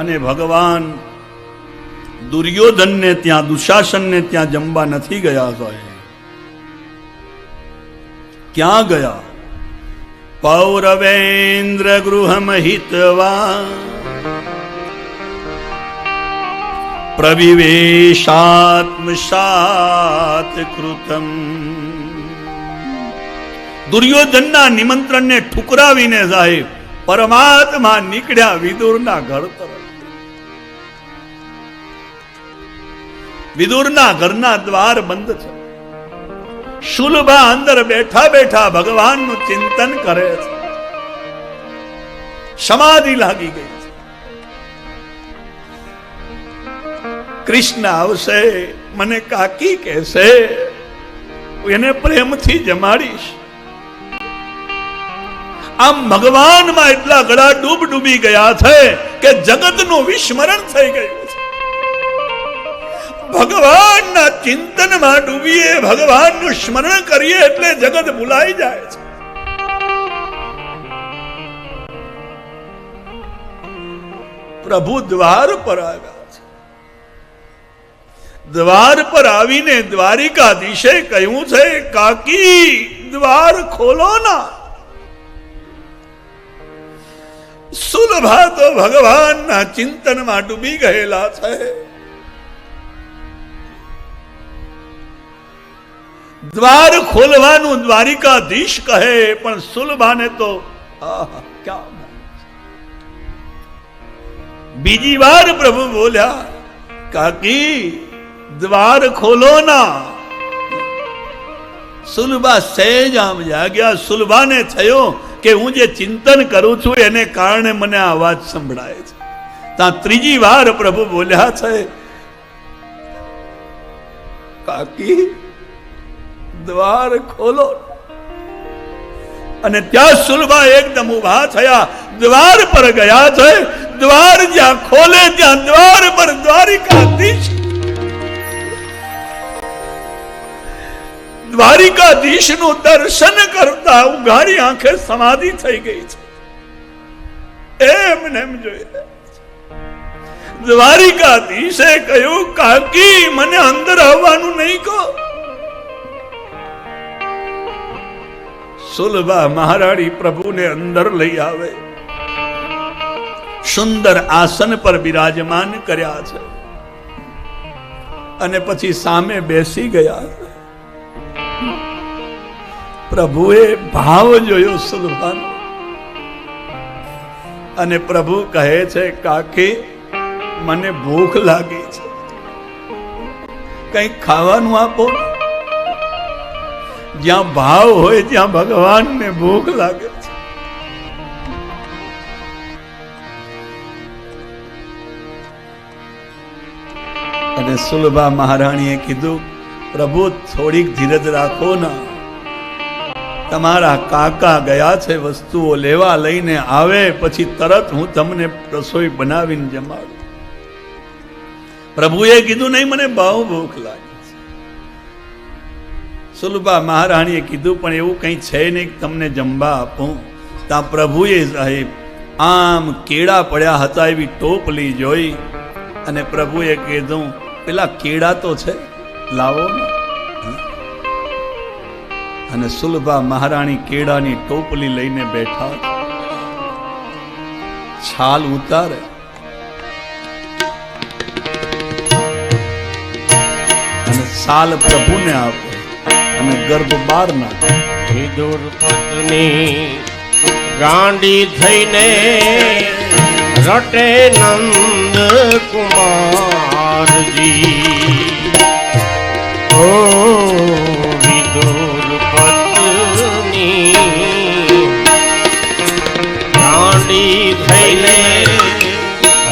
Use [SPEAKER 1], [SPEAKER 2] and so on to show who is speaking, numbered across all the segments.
[SPEAKER 1] અને ભગવાન દુર્યોધનને ત્યાં, દુશાસનને ત્યાં જમવા નથી ગયા સાહેબ. ક્યાં ગયા? પૌરવેન્દ્ર ગૃહમ હિતવા પ્રવિવેશાત્મસાત કૃતમ. દુર્યોધનના નિમંત્રણને ઠુકરાવીને સાહેબ, પરમાત્મા નીકળ્યા વિદુરના ઘર તરફ. વિદુરના ઘરના દ્વાર બંધ છે. શુલભા અંદર બેઠા બેઠા ભગવાનનું ચિંતન કરે છે. સમાધિ લાગી ગઈ છે. કૃષ્ણ આવશે, મને કાકી કહેશે એને પ્રેમથી જમાડીશ. આમ ભગવાનમાં એટલા ગળા ડૂબ ડૂબી ગયા છે કે જગતનું વિસ્મરણ થઈ ગયું. ભગવાનના ચિંતનમાં ડૂબીએ, ભગવાનનું સ્મરણ કરીએ એટલે જગત ભૂલાઈ જાય છે. પ્રભુ દ્વાર પર આવ્યા છે. દ્વાર પર આવીને દ્વારિકાધીશે કહ્યું છે, કાકી, દ્વાર ખોલો ના. સુલભા તો ભગવાનના ચિંતનમાં ડૂબી ગયેલા છે. દ્વાર ખોલવાનું દ્વારિકાધીશ કહે, પણ સુલભાને તો બીજી વાર પ્રભુ બોલ્યા, કાકી, દ્વાર ખોલો ના. સુલભા સહેજ આમ જાગ્યા. સુલભાને થયો કે હું જે ચિંતન કરું છું એને કારણે મને આ અવાજ સંભળાય છે. ત્યાં ત્રીજી વાર પ્રભુ બોલ્યા છે, કાકી દ્વાર ખોલો. અને ત્યાં સુલભા એકદમ ઊભા થયા. દ્વાર પર ગયા છે. દ્વાર જ્યાં ખોલે ત્યાં દ્વાર પર દ્વારિકાધીશ. દ્વારિકાધીશનું દર્શન કરતા ઉઘાડી આંખે સમાધિ થઈ ગઈ છે. એમ ને એમ જોઈ દ્વારિકાધીશે કહ્યું, કાકી, મને અંદર આવવાનું નહીં કહો. સુલભા મહારાણી પ્રભુને અંદર લઈ આવે. સુંદર આસન પર બિરાજમાન કર્યા છે. અને પછી સામે બેસી ગયા પ્રભુએ ભાવ જોયો સુલભાનો. અને પ્રભુ કહે છે, કાકી, મને ભૂખ લાગી છે. કંઈક ખાવાનું આપો. જ્યાં ભાવ હોય ત્યાં ભગવાનને ભૂખ લાગે છે. અને સુલભા મહારાણીએ કીધું, પ્રભુ, થોડીક ધીરજ રાખો ના. તમારા કાકા ગયા છે વસ્તુઓ લેવા લઈને આવે પછી તરત હું તમને રસોઈ બનાવીને જમાડું. પ્રભુએ કીધું, નહીં, મને બહુ ભૂખ લાગી. સુલભા મહારાણીએ કીધું, પણ એવું કંઈ છે નહીં તમને જમવા આપું. ત્યાં પ્રભુએ સાહેબ, આમ કેળા પડ્યા હતા એવી ટોપલી જોઈ. અને પ્રભુએ કીધું, પેલા કેળા તો છે, લાવો અને સુલભા મહારાણી કેળાની ટોપલી લઈને બેઠા છાલ ઉતારે. અને સાલ પ્રભુને આપે. અને ગર્ભ બાર ના
[SPEAKER 2] વિદુર પત્ની ગાંડી થઈને રટે નંદ કુમારજી ઓ વિદુર પત્ની ગાંડી થઈને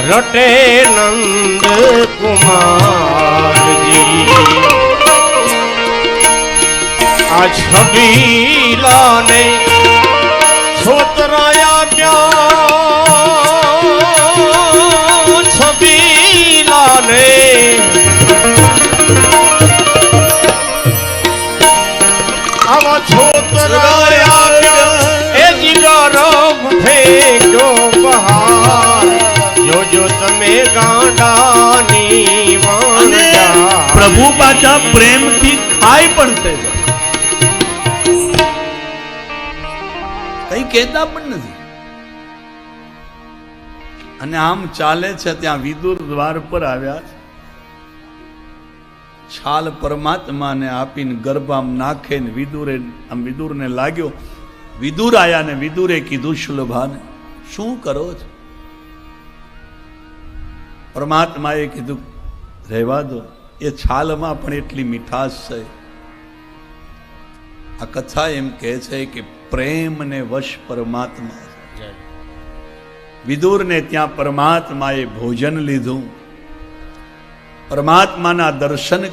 [SPEAKER 2] રટે નંદ કુમારજી આ છબીલાને છોતરાયા ક્યાં છબીલાને આવા છોતરાયા ક્યાં એ ભેગો ફેંકો જો જો તમે ગાંડાની
[SPEAKER 1] પ્રભુ પાછા પ્રેમથી ખાય પણ છે કહેતા પણ નથી. અને આમ ચાલે છે ત્યાં વિદુર દ્વાર પર આવ્યા છાલ પરમાત્માને આપીને ગર્ભામ નાખે ને વિદુરે, આમ વિદુરને લાગ્યો, વિદુર આયા ને વિદુરે કીધું શુલભાને શું કરો છો? પરમાત્માએ કીધું, રહેવા દો, એ છાલમાં પણ એટલી મીઠાશ છે. આ કથા એમ કહે છે કે પ્રેમ ને વશ પરમાત્મા. વિદુરને ત્યાં પરમાત્માએ ભોજન લીધું પરમાત્માના દર્શન